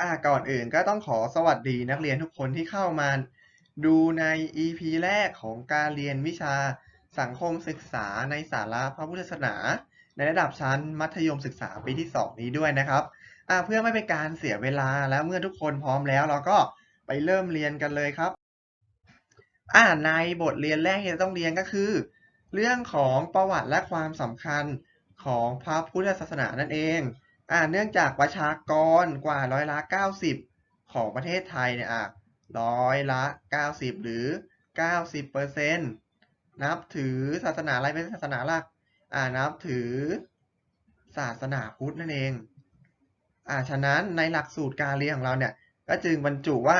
อ่าก่อนอื่นก็ต้องขอสวัสดีนักเรียนทุกคนที่เข้ามาดูใน EP แรกของการเรียนวิชาสังคมศึกษาในสาระพระพุทธศาสนา ในระดับชั้นมัธยมศึกษาปีที่ 2 นี้ด้วยนะครับอ่าเพื่อไม่เป็นการเสียเวลาแล้วเมื่อทุกคนพร้อมแล้วเราก็ไปเริ่มเรียนกันเลยครับอ่าในบทเรียนแรกที่จะต้องเรียนก็คือ เรื่องของประวัติและความสำคัญของพระพุทธศาสนานั่นเอง อ่าเนื่องจากประชากรกว่าร้อยละ 90 ของประเทศไทยเนี่ยอะร้อยละ 90 หรือ 90เปอร์เซ็นต์นับถือศาสนาอะไรเป็นศาสนาหลักอ่านับถือศาสนาพุทธนั่นเองอ่าฉะนั้นในหลักสูตรการเรียนของเราเนี่ยก็จึงบรรจุว่า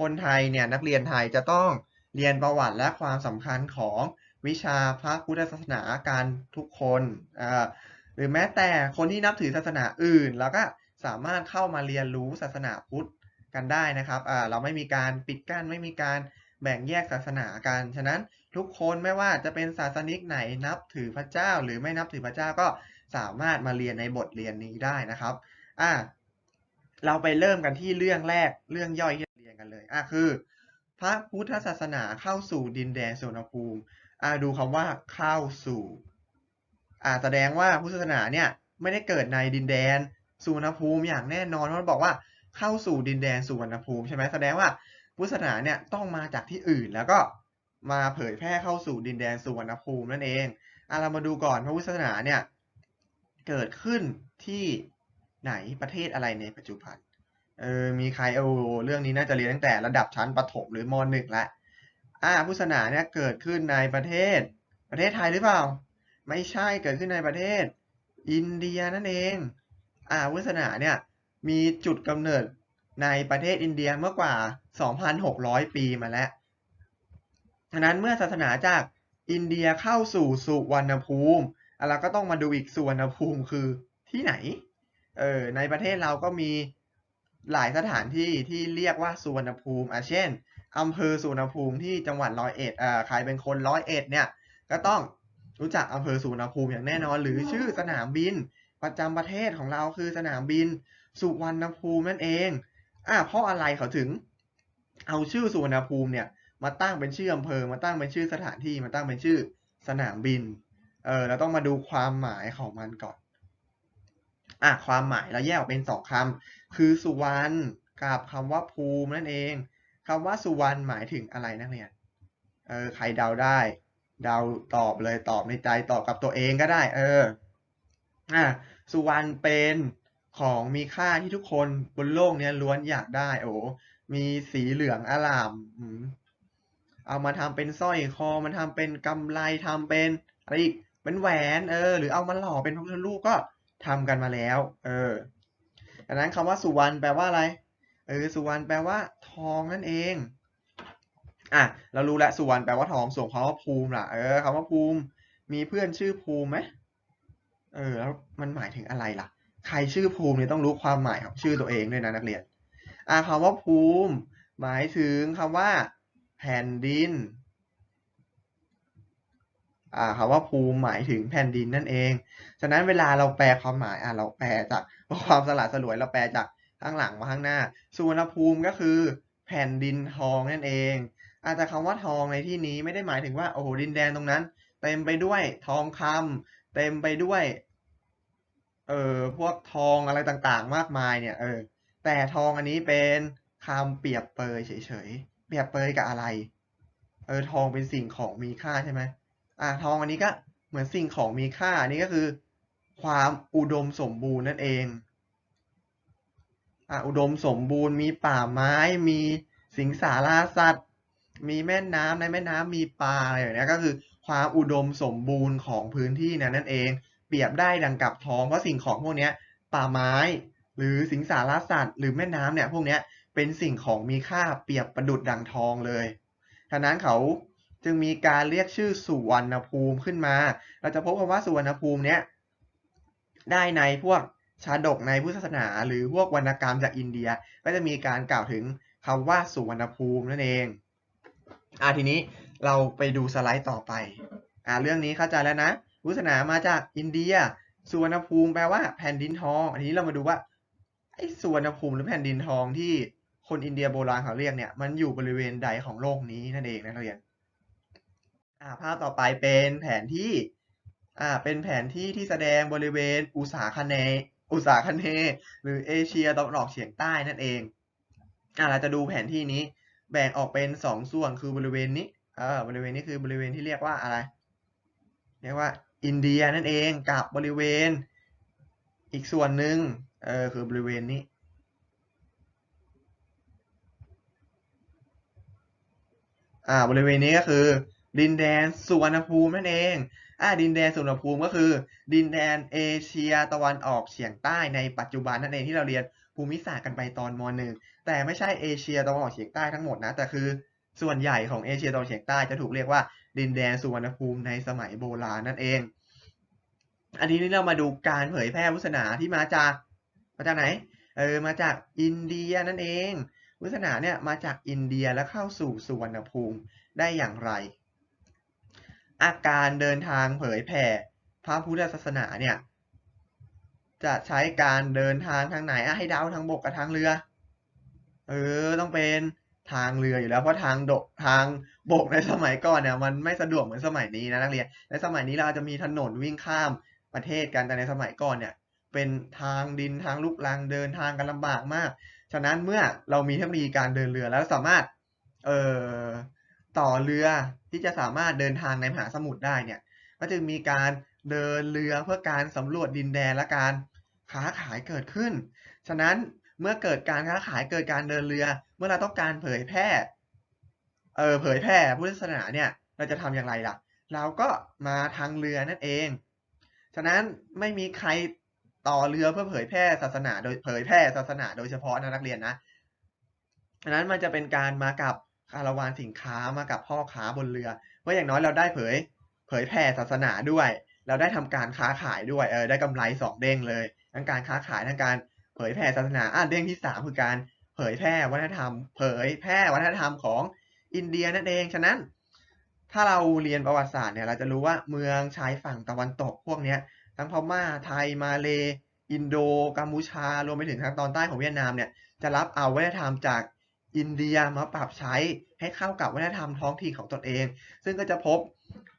คนไทยเนี่ยนักเรียนไทยจะต้องเรียนประวัติและความสำคัญของวิชาพระพุทธศาสนาการทุกคนอ่า หรือแม้แต่คนที่นับถือศาสนาอื่น แล้วก็สามารถเข้ามาเรียนรู้ศาสนาพุทธกันได้นะครับเราไม่มีการปิดกั้นไม่มีการแบ่งแยกศาสนากัน ฉะนั้นทุกคนไม่ว่าจะเป็นศาสนิกไหนนับถือพระเจ้า หรือไม่นับถือพระเจ้าก็สามารถมาเรียนในบทเรียนนี้ได้นะครับอ่าเราไปเริ่มกันที่เรื่องแรกเรื่องย่อยที่เราเรียนกันเลยอะคือ พระพุทธศาสนาเข้าสู่ดินแดนสุวรรณภูมิอ่าดูคำว่าเข้าสู่ อ่าแสดงว่าพุทธศาสนาเนี่ยไม่ได้เกิดในดินแดนสุวรรณภูมิอย่างแน่นอนเพราะบอกว่าเข้าสู่ดินแดนสุวรรณภูมิใช่ไหมแสดงว่าพุทธศาสนาเนี่ยต้องมาจากที่อื่นแล้วก็มาเผยแพร่เข้าสู่ดินแดนสุวรรณภูมินั่นเองอะเรามาดูก่อนพระพุทธศาสนาเนี่ยเกิดขึ้นที่ไหนประเทศอะไรในปัจจุบันเออมีใครเอาเรื่องนี้น่าจะเรียนตั้งแต่ระดับชั้นประถมหรือมหนึ่งละอ่าพุทธศาสนาเนี่ยเกิดขึ้นในประเทศประเทศไทยหรือเปล่า ไม่ใช่เกิดขึ้นในประเทศ อินเดียนั่นเองอ่าพุธศาสนาเนี่ยมีจุดกำเนิดในประเทศอินเดียเมื่อกว่า 2,600 ปีมาแล้วฉะนั้นเมื่อศาสนาจากอินเดียเข้าสู่สุวรรณภูมิเราก็ต้องมาดูอีกสุวรรณภูมิคือที่ไหน เออในประเทศเราก็มีหลายสถานที่ที่เรียกว่าสุวรรณภูมิอะเช่นอำเภอสุวรรณภูมิที่จังหวัดร้อยเอ็ดอ่าใครเป็นคนร้อยเอ็ดเนี่ย ก็ต้อง รู้จักอำเภอสุวรรณภูมิอย่างแน่นอน หรือชื่อสนามบิน ประจำประเทศของเราคือสนามบิน สุวรรณภูมินั่นเองอ่าเพราะอะไรเขาถึง เอาชื่อสุวรรณภูมิเนี่ยมาตั้งเป็นชื่ออำเภอมาตั้งเป็นชื่อสถานที่มาตั้งเป็นชื่อสนามบินเออเราต้องมาดูความหมายของมันก่อนอะความหมายเราแยกออกเป็นสองคำคือสุวรรณกับคำว่าภูมินั่นเองคำว่าสุวรรณหมายถึงอะไรนักเรียนเออใครเดาได้ เดาตอบเลยตอบในใจตอบกับตัวเองก็ได้ เอออะสุวรรณเป็นของมีค่าที่ทุกคนบนโลกเนี้ยล้วนอยากได้ โอ้มีสีเหลืองอลามอืมเอามาทำเป็นสร้อยคอมันทำเป็นกำไลทำเป็นอะไรอีกเป็นแหวนเออ หรือเอามาหล่อเป็นพระพุทธรูปก็ทำกันมาแล้ว เออดังนั้นคำว่าสุวรรณแปลว่าอะไรเออสุวรรณแปลว่า ทองนั่นเอง อะเรารู้แล้วสุวรรณแปลว่าทองส่วนคำว่าภูมิล่ะเออคำว่าภูมิ มีเพื่อนชื่อภูมิไหมเออแล้วมันหมายถึงอะไรล่ะ ใครชื่อภูมิเนี่ยต้องรู้ความหมายของชื่อตัวเองด้วยนะนักเรียนอะคำว่าภูมิ หมายถึงคำว่า แผ่นดินอ่าคำว่าภูมิหมายถึงแผ่นดินนั่นเอง ฉะนั้นเวลาเราแปลความหมายอะเราแปลจากความสลัดสลวยเราแปลจากข้างหลังมาข้างหน้าสุวรรณภูมิก็คือ แผ่นดินทองนั่นเอง อาจจะคำว่าทองในที่นี้ไม่ได้หมายถึงว่าโอ้โหดินแดนตรงนั้น เต็มไปด้วยทองคำเต็มไปด้วย เอ่อพวกทองอะไรต่างๆ มากมายเนี่ย เออ แต่ทองอันนี้เป็นคำเปรียบเปยเฉยๆเปรียบเปยกับอะไร เออทองเป็นสิ่งของมีค่าใช่ไหมอ่าทองอันนี้ก็เหมือนสิ่งของมีค่าอันนี้ก็คือ ความอุดมสมบูรณ์นั่นเองอ่าอุดมสมบูรณ์มีป่าไม้มีสิงสาราสัตว์ มีแม่น้ำในแม่น้ำมีปลาอะไรอย่างเนี้ยก็คือความอุดมสมบูรณ์ของพื้นที่นั้นนั่นเอง เปรียบได้ดังกับทองเพราะสิ่งของพวกนี้ป่าไม้ หรือสิงสารสัตว์ หรือแม่น้ำเนี่ยพวกนี้เป็นสิ่งของมีค่าเปรียบประดุดดังทองเลยฉะนั้นเขาจึงมีการเรียกชื่อสุวรรณภูมิขึ้นมา เราจะพบคำว่าสุวรรณภูมิเนี้ยได้ในพวกชาดกในพุทธศาสนา หรือพวกวรรณกรรมจากอินเดีย ก็จะมีการกล่าวถึงคำว่าสุวรรณภูมินั่นเอง อ่าทีนี้เราไปดูสไลด์ต่อไปอ่าเรื่องนี้เข้าใจแล้วนะพุทธศาสนามาจากอินเดียสุวรรณภูมิแปลว่าแผ่นดินทอง อันนี้เรามาดูว่าไอ้สุวรรณภูมิหรือแผ่นดินทองที่คนอินเดียโบราณเขาเรียกเนี่ยมันอยู่บริเวณใดของโลกนี้นั่นเองนะนักเรียนอ่าภาพต่อไปเป็นแผนที่อ่าเป็นแผนที่ที่แสดงบริเวณอุตสาคเนย์อุตสาคเนย์หรือเอเชียตะวันออกเฉียงใต้นั่นเองอ่าเราจะดูแผนที่นี้ แบ่งออกเป็นสองส่วนคือบริเวณนี้เออบริเวณนี้คือบริเวณที่เรียกว่าอะไร เรียกว่าอินเดียนั่นเองกับบริเวณอีกส่วนหนึ่งเออคือบริเวณนี้อ่าบริเวณนี้ก็คือ ดินแดนสุวรรณภูมินั่นเองอ่าดินแดนสุวรรณภูมิก็คือ ดินแดนเอเชียตะวันออกเฉียงใต้ในปัจจุบันนั่นเองที่เราเรียน ภูมิศาสตร์กันไปตอนมหนึ่งแต่ไม่ใช่เอเชียตะวันออกเฉียงใต้ทั้งหมดนะแต่คือส่วนใหญ่ของเอเชียตะวันออกเฉียงใต้จะถูกเรียกว่าดินแดนสุวรรณภูมิในสมัยโบราณนั่นเอง อันนี้นี่เรามาดูการเผยแพร่พุทธศาสนาที่มาจากมาจากไหนเออมาจากอินเดียนั่นเองพุทธศาสนาเนี่ยมาจากอินเดียแล้วเข้าสู่สุวรรณภูมิได้อย่างไร อาการเดินทางเผยแผ่พระพุทธศาสนาเนี่ย จะใช้การเดินทางทางไหนอะให้เดาทางบกกับทางเรือ เออ ต้องเป็นทางเรืออยู่แล้วเพราะทางดกทางบกในสมัยก่อนเนี่ยมันไม่สะดวกเหมือนสมัยนี้นะนักเรียนในสมัยนี้เราจะมีถนนวิ่งข้ามประเทศกันแต่ในสมัยก่อนเนี่ย เป็นทางดินทางลูกรังเดินทางกันลำบากมาก ฉะนั้นเมื่อเรามีเทคโนโลยีการเดินเรือแล้วสามารถเอ่อต่อเรือที่จะสามารถเดินทางในมหาสมุทรได้เนี่ย ก็จึงมีการ เดินเรือเพื่อการสำรวจดินแดนและการค้าขายเกิดขึ้น ฉะนั้นเมื่อเกิดการค้าขายเกิดการเดินเรือ เมื่อเราต้องการเผยแพร่ เออเผยแพร่พุทธศาสนาเนี่ยเราจะทำอย่างไรล่ะ เราก็มาทางเรือนั่นเอง ฉะนั้นไม่มีใครต่อเรือเพื่อเผยแพร่ศาสนา โดยเผยแพร่ศาสนาโดยเฉพาะนะนักเรียนนะฉะนั้นมันจะเป็นการมากับคาราวานสินค้ามากับพ่อค้าบนเรือเพื่ออย่างน้อยเราได้เผย เผยแพร่ศาสนาด้วย เราได้ทำการค้าขายด้วยเออได้กำไรสองเด้งเลยทั้งการค้าขายทั้งการเผยแพร่ศาสนาอะเด้งที่สามคือการเผยแพร่วัฒนธรรม เผยแพร่วัฒนธรรมของอินเดียนั่นเองฉะนั้น ถ้าเราเรียนประวัติศาสตร์เนี่ยเราจะรู้ว่าเมืองชายฝั่งตะวันตกพวกเนี้ยทั้งพม่าไทยมาเลอินโดกัมพูชารวมไปถึงทางตอนใต้ของเวียดนามเนี่ยจะรับเอาวัฒนธรรมจากอินเดียมาปรับใช้ให้เข้ากับวัฒนธรรมท้องถิ่นของตนเอง ซึ่งก็จะพบ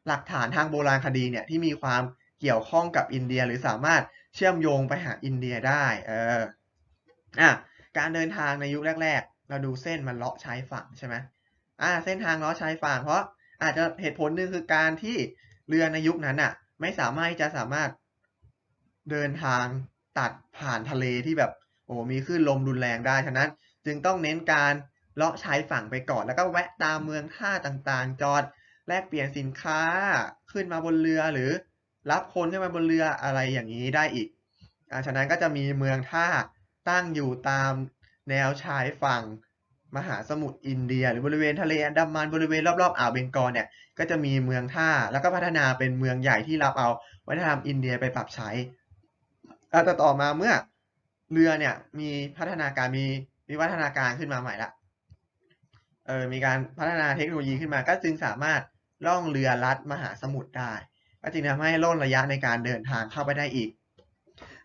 หลักฐานทางโบราณคดีเนี่ยที่มีความเกี่ยวข้องกับอินเดีย หรือสามารถเชื่อมโยงไปหาอินเดียได้เอออะการเดินทางในยุคแรก ๆ เราดูเส้นมันเลาะชายฝั่งใช่ไหมอ่าเส้นทางเลาะชายฝั่งเพราะอาจจะเหตุผลหนึ่งคือการที่เรือในยุคนั้นอะ ไม่สามารถจะสามารถเดินทางตัดผ่านทะเลที่แบบโอ้มีคลื่นลมรุนแรงได้ฉะนั้น จึงต้องเน้นการเลาะชายฝั่งไปก่อนแล้วก็แวะตามเมืองท่าต่างๆ จอด แลกเปลี่ยนสินค้าขึ้นมาบนเรือหรือ รับคนขึ้นมาบนเรืออะไรอย่างนี้ได้อีกอฉะนั้นก็จะมีเมืองท่าตั้งอยู่ตามแนวชายฝั่งมหาสมุทรอินเดีย หรือบริเวณทะเลอันดามันบริเวณรอบๆอ่าวเบงกอลเนี่ยก็จะมีเมืองท่าแล้วก็พัฒนาเป็นเมืองใหญ่ที่รับเอาวัฒนธรรมอินเดียไปปรับใช้แต่ต่อมาเมื่อเรือเนี่ยมีพัฒนาการมีมีวัฒนาการขึ้นมาใหม่ละเออมีการพัฒนาเทคโนโลยีขึ้นมาก็จึงสามารถ ล่องเรือลัดมหาสมุทรได้ ก็จึงทำให้ล่นระยะในการเดินทางเข้าไปได้อีก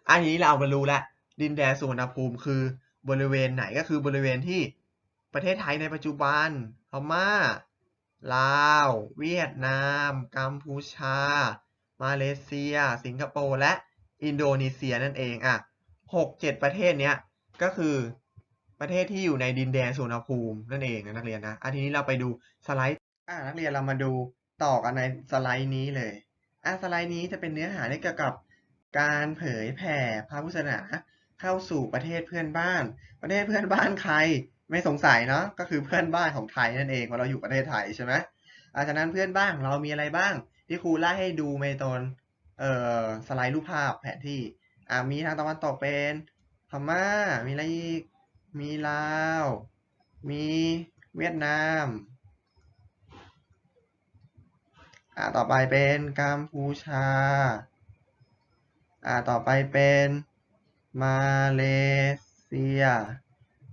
อันนี้เรามารู้ละดินแดนสุวรรณภูมิคือบริเวณไหนก็คือบริเวณที่ประเทศไทยในปัจจุบันพม่าลาว เวียดนาม กัมพูชา มาเลเซีย สิงคโปร์ และอินโดนีเซียนั่นเองอะหกเจ็ดประเทศเนี้ยก็คือประเทศที่อยู่ในดินแดนสุวรรณภูมินั่นเองนะนักเรียนนะอันทีนี้เราไปดูสไลด์ อ่านักเรียนเรามาดูต่อกันในสไลด์นี้เลยอะสไลด์นี้จะเป็นเนื้อหาเกี่ยวกับการเผยแผ่พระพุทธศาสนาเข้าสู่ประเทศเพื่อนบ้าน ประเทศเพื่อนบ้านใครไม่สงสัยเนาะก็คือเพื่อนบ้านของไทยนั่นเองว่าเราอยู่ประเทศไทยใช่ไหมอาฉะนั้นเพื่อนบ้านเรามีอะไรบ้าง ที่ครูไล่ให้ดูในตอนเอ่อสไลด์รูปภาพแผนที่อ่ามีทางตะวันตกเป็นพม่ามีอะไรอีกมีลาว มีเวียดนาม อ่าต่อไปเป็นกัมพูชา อ่าต่อไปเป็นมาเลเซีย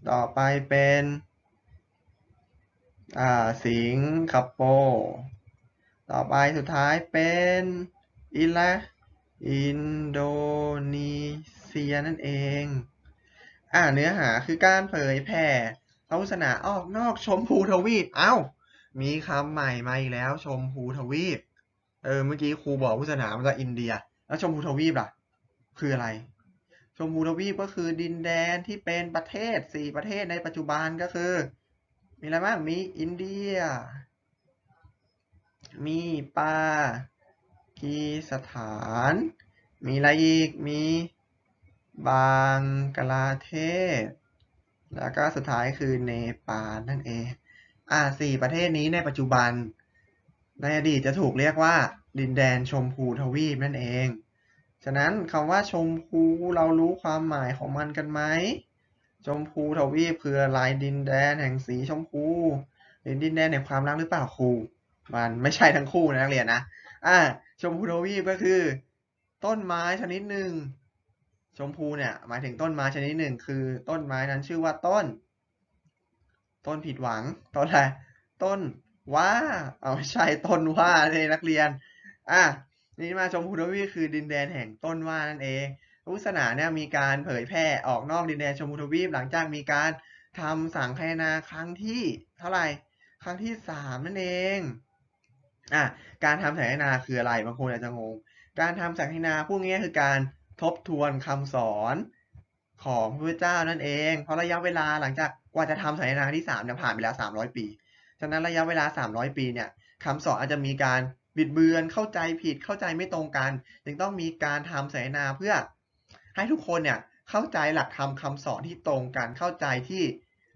ต่อไปเป็นอ่าสิงคโปร์ต่อไปสุดท้ายเป็นอิละอินโดนีเซียนั่นเอง อ่าเนื้อหาคือการเผยแผ่พระพุทธศาสนาออกนอกชมพูทวีปเอ้า มีคำใหม่มาอีกแล้ว ชมพูทวีป เออ เมื่อกี้ครูบอกพุทธศาสนามาจากอินเดีย แล้วชมพูทวีปล่ะ คืออะไร ชมพูทวีปก็คือดินแดนที่เป็นประเทศสี่ประเทศในปัจจุบันก็คือ มีอะไรบ้าง มีอินเดีย มีปากีสถาน มีอะไรอีก มีบังกลาเทศ แล้วก็สุดท้ายคือเนปาลนั่นเอง อ่าสี่ประเทศนี้ในปัจจุบัน ในอดีตจะถูกเรียกว่า ดินแดนชมพูทวีปนั่นเอง ฉะนั้นคำว่าชมพูเรารู้ความหมายของมันกันไหม ชมพูทวีปคืออะไรดินแดนแห่งสีชมพูหรือดินแดนแห่งความรักหรือเปล่าครู มันไม่ใช่ทั้งคู่นะนักเรียนนะ อ่า ชมพูทวีปก็คือ ต้นไม้ชนิดหนึ่ง ชมพูเนี่ยหมายถึงต้นไม้ชนิดหนึ่ง คือต้นไม้นั้นชื่อว่าต้น ต้นผิดหวัง ต้นอะไร ต้นว่าเอาไม่ใช่ต้นว่าเลยนักเรียน อะนี่มาชมพูทวีปคือดินแดนแห่งต้นว่านั่นเองพุทธศาสนาเนี่ยมีการเผยแพร่ออกนอกดินแดนชมพูทวีปหลังจากมีการทำสังคายนาครั้งที่เท่าไหร่ ครั้งที่สามนั่นเองอะการทำสังคายนาคืออะไรบางคนอาจจะงง การทำสังคายนาพูดง่ายๆคือการทบทวนคำสอนของพระพุทธเจ้านั่นเอง เพราะระยะเวลาหลังจาก กว่าจะทำสังคายนาที่สามเนี่ยผ่านไปแล้วสามร้อยปี ฉะนั้นระยะเวลาสามร้อยปีเนี่ยคำสอนอาจจะมีการบิดเบือนเข้าใจผิดเข้าใจไม่ตรงกัน จึงต้องมีการทำสังคายนาเพื่อให้ทุกคนเนี่ยเข้าใจหลักธรรมคำสอนที่ตรงกันเข้าใจที่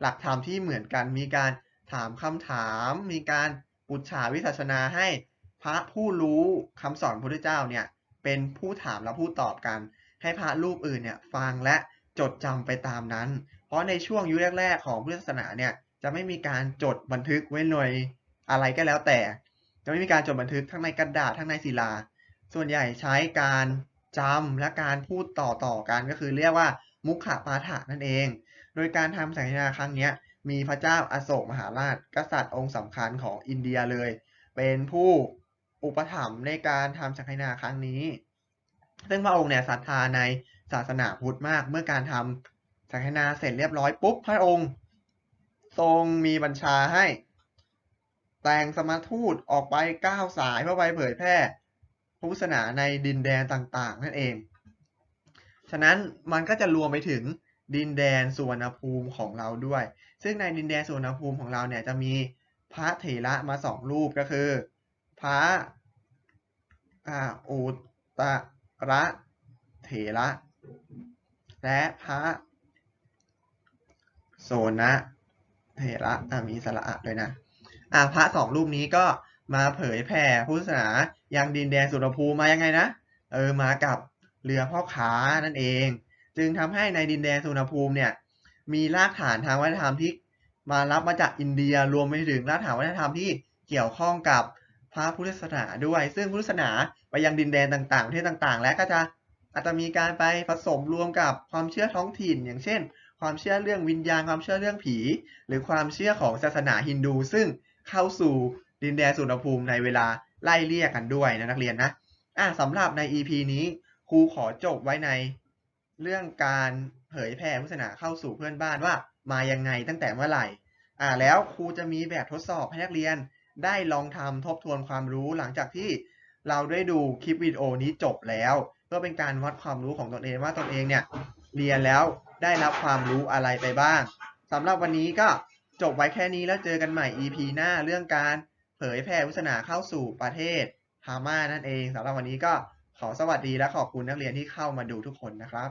หลักธรรมที่เหมือนกัน มีการถามคำถาม มีการปุจฉาวิสัชนาให้พระผู้รู้คำสอนพระพุทธเจ้าเนี่ยเป็นผู้ถามและผู้ตอบกัน ให้พระรูปอื่นเนี่ยฟังและจดจำไปตามนั้น ราะในช่วงยุคแรก ๆ ของพุทธศาสนาเนี่ยจะไม่มีการจดบันทึกไว้หน่วยอะไรก็แล้วแต่ จะไม่มีการจดบันทึกทั้งในกระดาษทั้งในศิลา ส่วนใหญ่ใช้การจำและการพูดต่อต่อกันก็คือเรียกว่ามุขปาฐะนั่นเอง โดยการทำสังฆนาครั้งนี้มีพระเจ้าอาโศกมหาราช กษัตริย์องค์สำคัญของอินเดียเลย เป็นผู้อุปถัมภ์ในการทำสังฆนาครั้งนี้ ซึ่งพระองค์เนี่ยศรัทธาในศาสนาพุทธมาก เมื่อการทำ สังฆนาเสร็จเรียบร้อยปุ๊บพระองค์ ทรงมีบัญชาให้ แต่งสมณทูตออกไปก้าวสายเพื่อไปเผยแพร่พุทธศาสนาในดินแดนต่างๆ นั่นเอง ฉะนั้นมันก็จะรวมไปถึงดินแดนสุวรรณภูมิของเราด้วย ซึ่งในดินแดนสุวรรณภูมิของเราเนี่ยจะมีพระเถระมาสองรูปก็คือ พระอาอุตระเถระ และพระ โสนะเถระมีสระอะด้วยนะอ่าพระสองรูปนี้ก็มาเผยแผ่พุทธศาสนายังดินแดนสุรภูมายังไงนะเออมากับเรือพ่อค้านั่นเอง จึงทำให้ในดินแดนสุรภูมิเนี่ยมีรากฐานทางวัฒนธรรมที่มารับมาจากอินเดียรวมไปถึงรากฐานวัฒนธรรมที่เกี่ยวข้องกับพระพุทธศาสนาด้วย ซึ่งพุทธศาสนาไปยังดินแดนต่างๆประเทศต่างๆ และก็จะอาจจะมีการไปผสมรวมกับความเชื่อท้องถิ่น อย่างเช่น ความเชื่อเรื่องวิญญาณความเชื่อเรื่องผี หรือความเชื่อของศาสนาฮินดู ซึ่งเข้าสู่ดินแดนสุนภูมิในเวลาไล่เลี่ยกันด้วยนะนักเรียนนะอะสำหรับใน EP นี้ครูขอจบไว้ในเรื่องการเผยแผ่พุทธศาสนาเข้าสู่เพื่อนบ้านว่ามายังไงตั้งแต่เมื่อไหร่อ่าแล้วครูจะมีแบบทดสอบให้นักเรียนได้ลองทำทบทวนความรู้หลังจากที่เราได้ดูคลิปวิดีโอนี้จบแล้ว เพื่อเป็นการวัดความรู้ของตนเองว่าตนเองเนี่ยเรียนแล้ว ได้รับความรู้อะไรไปบ้างสำหรับวันนี้ก็จบไว้แค่นี้แล้วเจอกันใหม่ EP หน้าเรื่องการเผยแผ่พุทธศาสนาเข้าสู่ประเทศพม่านั่นเองสำหรับวันนี้ก็ขอสวัสดีและขอบคุณนักเรียนที่เข้ามาดูทุกคนนะครับ